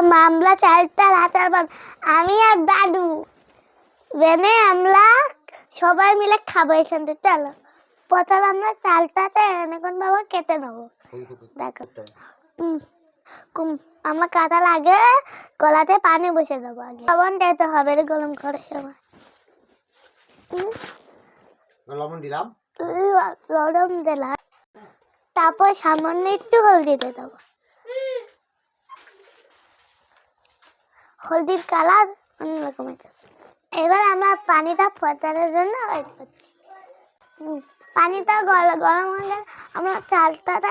আমরা চালটা আচার বান আমি আর দাদু। বেনে আমরা সবাই মিলে খাব এখান থেকে চলো। প্রথমে আমরা চালটাতে এখন বাবা কেটে নেব। দেখো। কুম- আমরা কাটা লাগে গলাতে পানি বসে দেবো আগে। লবণ দিতে হবে রে গরম করার সময় লবণ দিলাম। লবণ দিলাম। তারপর সামান্য একটু হলদি দিয়ে দেবো। হলদির কালার অন্যরকম এবার আমরা পানিটা ফোটানোর জন্য ওয়েট করছি। পানিটা গরম হয়ে গেলে আমরা চালটাটা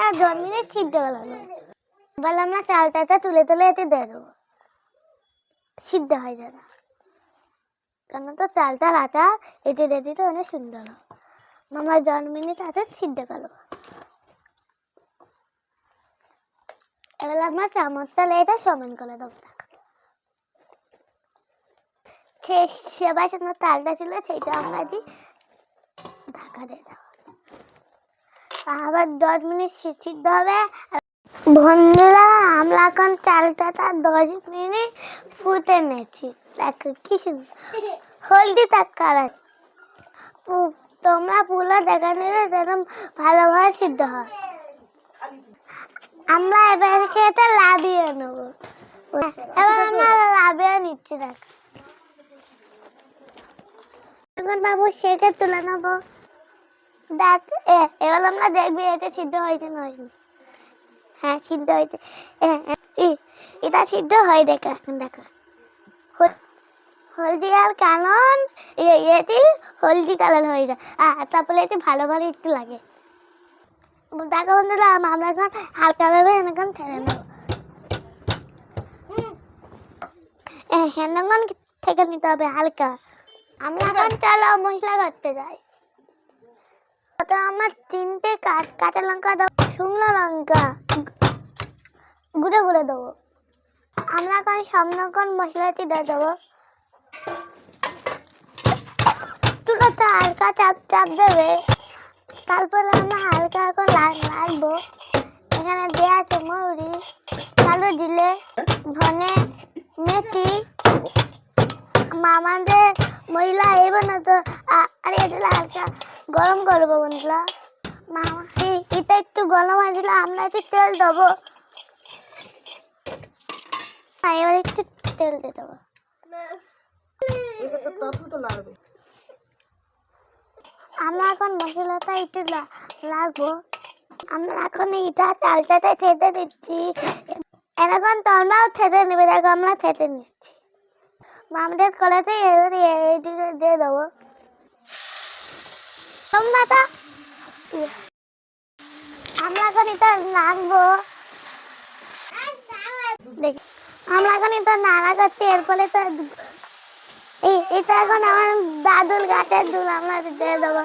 সিদ্ধ করে নেব। এবার আমরা চালটাটা তুলে তুলে এতে দিয়ে দেবো। সিদ্ধ হয়ে যাবে। কেন তো চালটা রাতা এটি রেডিটা অনেক সুন্দর আমরা জন মিনিট আছে সিদ্ধ করব এবার আমরা চামচটা লেটা সমান করে দেবো। সে সেবার সামনে তালটা ছিল, সেইটা আমরা দিই ঢাকা দিয়ে দেবো। আবার দশ মিনিট সিদ্ধ হবে। বন্ধুরা, আমরা এখন চালটা তার দশ মিনিট ফুটে নিয়েছি। দেখো কি হলদি তার কালার। তোমরা পুরো দেখা নিলে যেরকম ভালোভাবে সিদ্ধ হয়। আমরা এবার খেতে লাভিয়ে নেব। এবার আমরা লাভিয়ে নিচ্ছি, দেখ। এখন বাবু শেখে তুলে নেব। দেখ এবার আমরা দেখবি এটা সিদ্ধ হয়েছে না হ্যাঁ সিদ্ধ হয়েছে। এটা সিদ্ধ হয় এখন হলদি আর কানন এটি হলদি কালার হয়ে যায়। আর তারপরে এটি ভালো ভালো একটু লাগে। দেখো বন্ধুরা, আমরা এখন হালকা ভাবে এখন ছেড়ে হ্যান্ডগন থেকে নিতে হবে হালকা। আমরা এখন চলো মশলা করতে যাই। তো আমার তিনটে কাঁচা লঙ্কা দেবো শুকনো লঙ্কা গুঁড়ো গুঁড়ো দেবো। আমরা এখন সামনকন মশলাটি দিয়ে দেবো। তুলোতে হালকা চাপ চাপ দেবে। তারপরে আমরা হালকা এখন লাগ- লাগবো এখানে দেওয়া আছে মৌরি কালো দিলে ধনে মেথি মামাদের মহিলা, এবার না তো আরে এটা হালকা গরম করব বন্ধুরা। মামা এটা একটু গরম হয়ে দিলে আমরা একটু তেল দেবো। এবার একটু তেল দিয়ে দেবো। আমরা এখন মশলাটা একটু লাগবো। আমরা এখন এটা চালটাতে থেতে দিচ্ছি। এরকম তোমরাও থেতে নেবে, দেখো আমরা থেতে নিচ্ছি। আমাদের কলাতে দিয়ে দেবো। আমরা এখন এটা নাড়বো দেখি আমরা এর ফলে তো এটা এখন আমার দাদুর গাছের দুধ আমরা দিয়ে দেবো।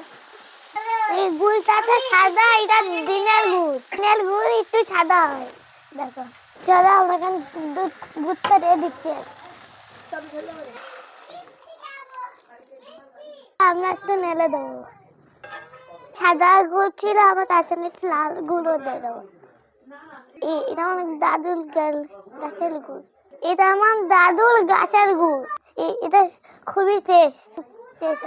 এই গুড়টাতে সাদা, এটা দিনের গুড়। দিনের গুড় একটু সাদা হয়। দেখো, চলো আমরা এখন দুধ গুড়টা দিয়ে দিচ্ছি। আমরা একটু নেলে দেবো। সাদা গুড় ছিল আমরা তার জন্য একটু লাল গুঁড়ো দিয়ে দেবো। এটা আমার দাদুর গাছের গুড়। এটা আমার দাদুর গাছের গুড়। এটা খুবই টেস্ট টেস্ট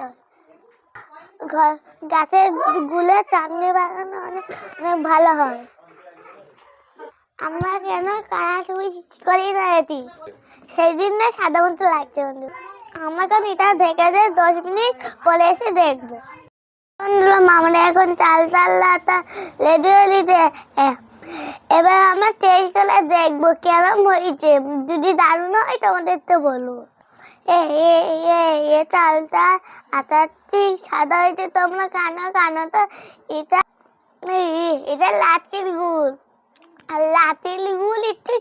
ঘর গাছের গুলে চাটনি বানানো অনেক অনেক ভালো হয়। আমরা কেন কারাচুরি করি না এটি? সেই জন্য সাদা মতো লাগছে বন্ধু। আমরা কেন এটা দেখে দিয়ে দশ মিনিট পরে এসে দেখব? বন্ধুরা আমরা এখন চাল চাল লাতা রেডি হয়ে দিতে এবার আমরা টেস্ট করে দেখব কেমন হয়েছে। যদি দারুণ হয় তোমাদের তো বলব। এ এ এ এ চালটা আটাটি সাদা হয়েছে তোমরা কানো কানো তো এটা এটা লাতির গুড়। আর লাতির গুড় একটু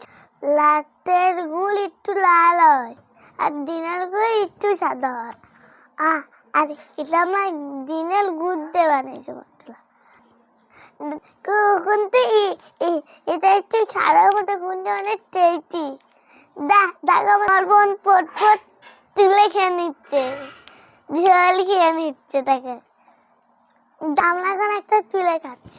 লাতের গুল একটু লাল হয়, আর দিনের গুড় একটু সাদা হয়। আহ, আর, এটা আমার দিনের গুড় দিয়ে বানিয়েছে বন্ধুরা কিন্তু এটা একটু সাদা মতো কিন্তু অনেক টেস্টি দা দেখো আমার বোন পট পট তুলে খেয়ে নিচ্ছে। ঝোল খেয়ে নিচ্ছে তাকে আমরা এখন একটা তুলে খাচ্ছি।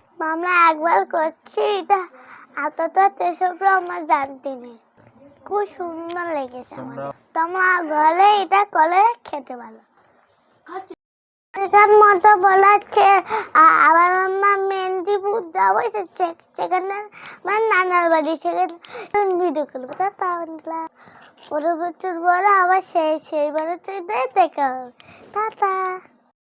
মামলা একবার করছি এটা। এতটা হবে আমার জানতে নেই খুব সুন্দর লেগেছে আমার। তোমরা ঘরে এটা করে খেতে ভালো। এখান মতো বলাচ্ছে আবার আমার মেদিনীপুর যাব সে- সেখানে আমার নানার বাড়ি সেখানে ভিডিও করব। তা তাহলে পরবর্তী বলে আবার সেই সেই বেলাতে দেখা হবে। টাটা।